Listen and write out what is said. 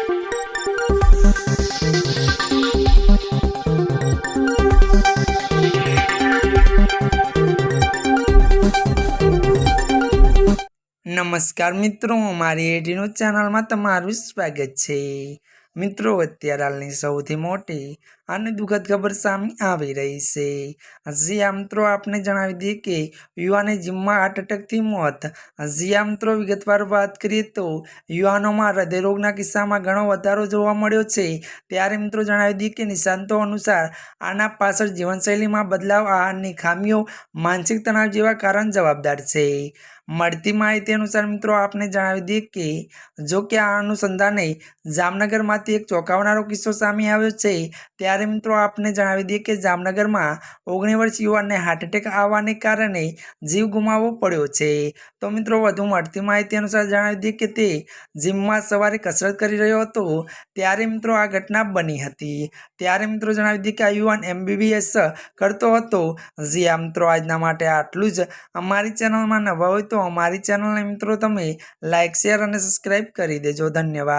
નમસ્કાર મિત્રો મારી એડીનો ચેનલમાં તમારું સ્વાગત છે. મિત્રો અત્યારે હાલની સૌથી મોટી અને દુઃખદ ખબર સામે આવી રહી છે. હજી આ મિત્રો આપને જણાવી દઈએ કે યુવાને જીમમાં હાર્ટ એટેકથી મોત. હજી આ મિત્રો વિગતવાર વાત કરીએ તો યુવાનોમાં હૃદયરોગના કિસ્સામાં ઘણો વધારો જોવા મળ્યો છે. ત્યારે મિત્રો જણાવી દઈએ કે નિષ્ણાંતો અનુસાર આના પાછળ જીવનશૈલીમાં બદલાવ, આહારની ખામીઓ, માનસિક તણાવ જેવા કારણ જવાબદાર છે. મળતી માહિતી અનુસાર મિત્રો આપને જણાવી દઈએ કે જો કે આ અનુસંધાને જામનગરમાંથી એક ચોંકાવનારો કિસ્સો સામે આવ્યો છે. ત્યારે મિત્રો આપને જણાવી દઈએ કે જામનગરમાં ઓગણીસ વર્ષ યુવાનને હાર્ટ એટેક આવવાને કારણે જીવ ગુમાવવો પડ્યો છે. તો મિત્રો, વધુ મળતી માહિતી અનુસાર જણાવી દઈએ કે તે જીમમાં સવારે કસરત કરી રહ્યો હતો. ત્યારે મિત્રો આ ઘટના બની હતી. ત્યારે મિત્રો જણાવી દઈએ કે આ યુવાન એમબીબીએસ કરતો હતો. જી આ મિત્રો, આજના માટે આટલું જ. અમારી ચેનલમાં નવા હોય તો અમારી ચેનલને મિત્રો તમે લાઇક શેર અને સબસ્ક્રાઈબ કરી દેજો. ધન્યવાદ.